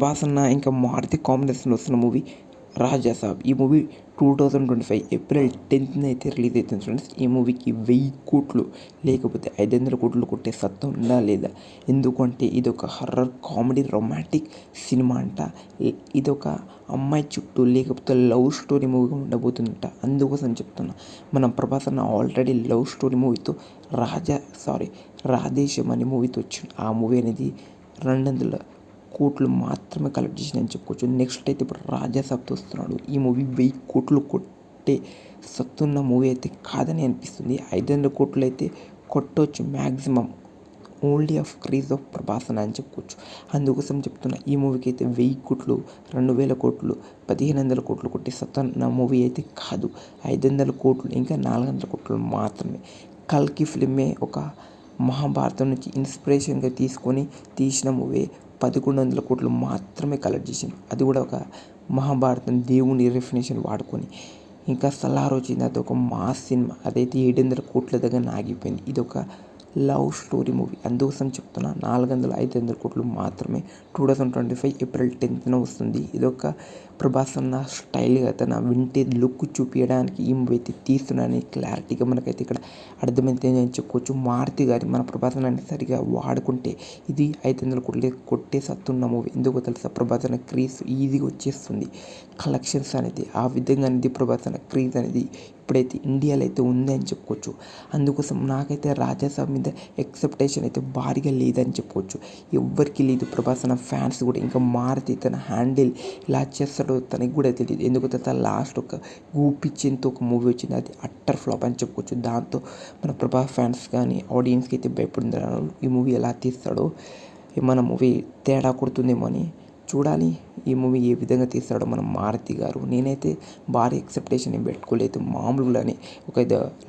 ప్రభాస్ అన్న ఇంకా మారుతి కాంబినేషన్లో వస్తున్న మూవీ రాజా సాబ్. ఈ movie two thousand twenty five April టెన్త్న అయితే రిలీజ్ అవుతుంది ఫ్రెండ్స్. ఈ మూవీకి వెయ్యి కోట్లు లేకపోతే ఐదు వందల కోట్లు కొట్టే సత్తా ఉందా లేదా? ఎందుకంటే ఇది ఒక హర్రర్ కామెడీ రొమాంటిక్ సినిమా అంట. ఇది ఒక అమ్మాయి చుట్టూ లేకపోతే లవ్ స్టోరీ మూవీగా ఉండబోతుందంట. అందుకోసం చెప్తున్నా. మనం ప్రభాస్ అన్న ఆల్రెడీ లవ్ స్టోరీ మూవీతో రాజా సారీ రాధేశం అనే మూవీతో వచ్చింది ఆ మూవీ అనేది రెండు వందల కోట్లు మాత్రమే కలెక్ట్ చేసిందని చెప్పుకోవచ్చు. నెక్స్ట్ అయితే ఇప్పుడు రాజా రాజాసాబ్తో వస్తున్నాడు. ఈ మూవీ వెయ్యి కోట్లు కొట్టే సత్తున్న మూవీ అయితే కాదని అనిపిస్తుంది. ఐదు వందల కోట్లు అయితే కొట్టవచ్చు maximum only of craze of Prabhas అని చెప్పుకోవచ్చు. అందుకోసం చెప్తున్నా ఈ మూవీకి అయితే వెయ్యి కోట్లు రెండు వేల కోట్లు పదిహేను వందల కోట్లు కొట్టే సత్తున్న మూవీ అయితే కాదు. ఐదు వందల కోట్లు ఇంకా నాలుగు వందల కోట్లు మాత్రమే. కల్కి ఫిలిమే ఒక మహాభారతం నుంచి ఇన్స్పిరేషన్గా తీసుకొని తీసిన మూవీ పదకొండు వందల కోట్లు మాత్రమే కలెక్ట్ చేసింది. అది కూడా ఒక మహాభారతం దేవుని రెఫినేషన్ వాడుకొని. ఇంకా సలార్ వచ్చింది అది ఒక మాస్ సినిమా. అదైతే ఏడు వందల కోట్ల దగ్గర ఆగిపోయింది ఇది ఒక లవ్ స్టోరీ మూవీ. అందుకోసం చెప్తున్నా నాలుగు వందల ఐదు వందల కోట్లు మాత్రమే. Two thousand twenty five April టెన్త్న వస్తుంది. ఇది ఒక ప్రభాస్ అన్న స్టైల్గా తన వింటేజ్ లుక్ చూపించడానికి ఏమైతే తీస్తున్నాడని క్లారిటీగా మనకైతే ఇక్కడ అర్థమైతే అని చెప్పుకోవచ్చు. మారుతి గారి మన ప్రభాస్ అన్న సరిగా వాడుకుంటే ఇది ఐదు వందల కొట్టే కొట్టే సత్తున్న మూవీ. ఎందుకో తెలుసా? ప్రభాస్ అన్న క్రీజ్ ఈజీగా వచ్చేస్తుంది. కలెక్షన్స్ అనేది ఆ విధంగా అనేది ప్రభాస్ అన్న క్రీజ్ అనేది ఇప్పుడైతే ఇండియాలో అయితే ఉంది అని చెప్పుకోవచ్చు. అందుకోసం నాకైతే రాజాసాబ్ మీద ఎక్సెప్టేషన్ అయితే భారీగా లేదని చెప్పుకోవచ్చు. ఎవ్వరికి లేదు ప్రభాస్. అన్న ఫ్యాన్స్ కూడా ఇంకా మారుతి తన హ్యాండిల్ ఇలా చేస్తారు తనకి కూడా తెలియదు ఎందుకు తన లాస్ట్ ఒక ఊపిచ్చేంత ఒక మూవీ వచ్చింది. అది అట్టర్ ఫ్లాప్ అని చెప్పుకోవచ్చు. దాంతో మన ప్రభాస్ ఫ్యాన్స్ కానీ ఆడియన్స్కి అయితే భయపడుతున్నారు ఈ మూవీ ఎలా తీస్తాడో మన మూవీ తేడా కొడుతుందేమో అని చూడాలి. ఈ మూవీ ఏ విధంగా తీస్తాడో మన మారుతి గారు. నేనైతే భారీ ఎక్సెప్టేషన్ ఏం పెట్టుకోలేదు. మామూలుగానే ఒక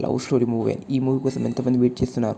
లవ్ స్టోరీ మూవీ అని. ఈ మూవీ కోసం ఎంతమంది వెయిట్ చేస్తున్నారు?